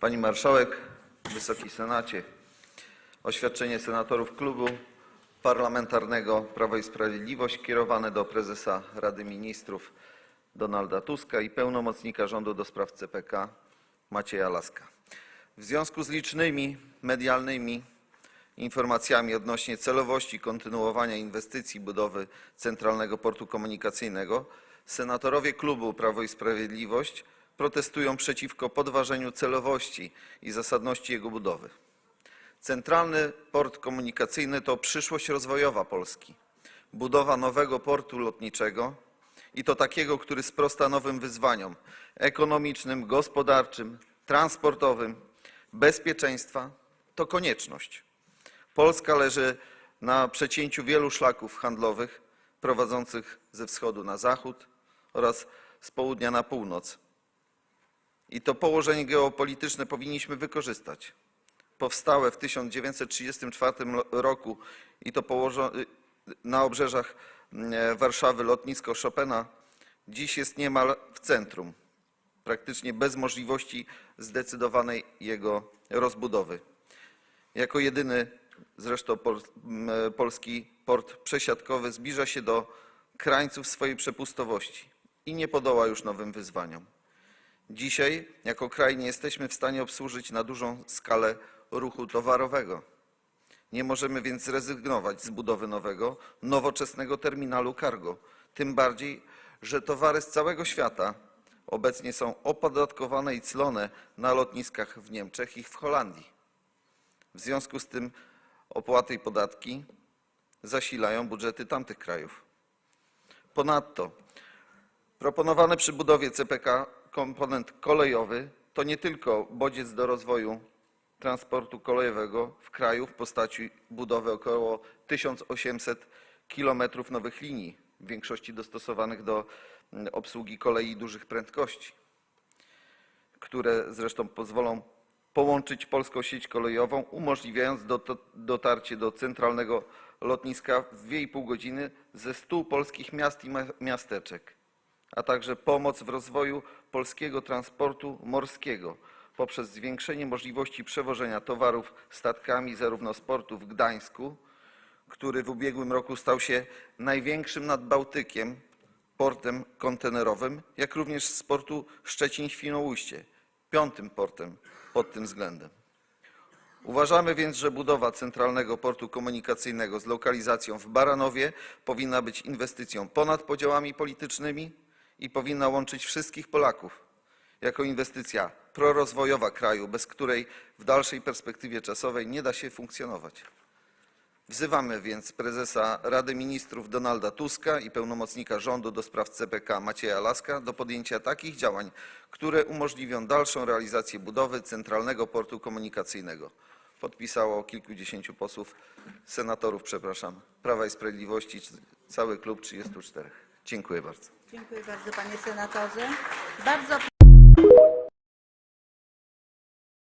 Pani Marszałek, Wysoki Senacie, oświadczenie senatorów Klubu Parlamentarnego Prawo i Sprawiedliwość kierowane do prezesa Rady Ministrów Donalda Tuska i pełnomocnika rządu do spraw CPK Macieja Laska. W związku z licznymi medialnymi informacjami odnośnie celowości kontynuowania inwestycji budowy Centralnego Portu Komunikacyjnego, senatorowie klubu Prawo i Sprawiedliwość protestują przeciwko podważeniu celowości i zasadności jego budowy. Centralny Port Komunikacyjny to przyszłość rozwojowa Polski. Budowa nowego portu lotniczego i to takiego, który sprosta nowym wyzwaniom ekonomicznym, gospodarczym, transportowym, bezpieczeństwa, to konieczność. Polska leży na przecięciu wielu szlaków handlowych prowadzących ze wschodu na zachód oraz z południa na północ. I to położenie geopolityczne powinniśmy wykorzystać. Powstałe w 1934 roku i to położone na obrzeżach mm, Warszawy lotnisko Chopina dziś jest niemal w centrum, praktycznie bez możliwości zdecydowanej jego rozbudowy. Jako jedyny zresztą pol, m, polski port przesiadkowy zbliża się do krańców swojej przepustowości i nie podoła już nowym wyzwaniom. Dzisiaj jako kraj nie jesteśmy w stanie obsłużyć na dużą skalę ruchu towarowego. Nie możemy więc zrezygnować z budowy nowego, nowoczesnego terminalu cargo. Tym bardziej, że towary z całego świata obecnie są opodatkowane i clone na lotniskach w Niemczech i w Holandii. W związku z tym opłaty i podatki zasilają budżety tamtych krajów. Ponadto proponowany przy budowie CPK komponent kolejowy to nie tylko bodziec do rozwoju transportu kolejowego w kraju w postaci budowy około 1800 kilometrów nowych linii, w większości dostosowanych do mm, obsługi kolei dużych prędkości, które zresztą pozwolą połączyć polską sieć kolejową, umożliwiając dot- dotarcie do centralnego lotniska w 2,5 godziny ze 100 polskich miast i miasteczek, a także pomoc w rozwoju polskiego transportu morskiego poprzez zwiększenie możliwości przewożenia towarów statkami zarówno z portu w Gdańsku, który w ubiegłym roku stał się największym nad Bałtykiem portem kontenerowym, jak również z portu Szczecin-Świnoujście, piątym portem pod tym względem. Uważamy więc, że budowa Centralnego Portu Komunikacyjnego z lokalizacją w Baranowie powinna być inwestycją ponad podziałami politycznymi i powinna łączyć wszystkich Polaków. Jako inwestycja prorozwojowa kraju, bez której w dalszej perspektywie czasowej nie da się funkcjonować. Wzywamy więc prezesa Rady Ministrów Donalda Tuska i pełnomocnika rządu do spraw CPK Macieja Laska do podjęcia takich działań, które umożliwią dalszą realizację budowy Centralnego Portu Komunikacyjnego. Podpisało kilkudziesięciu posłów, senatorów, przepraszam, Prawa i Sprawiedliwości, cały klub 34. Dziękuję bardzo. Dziękuję bardzo panie senatorze. Bardzo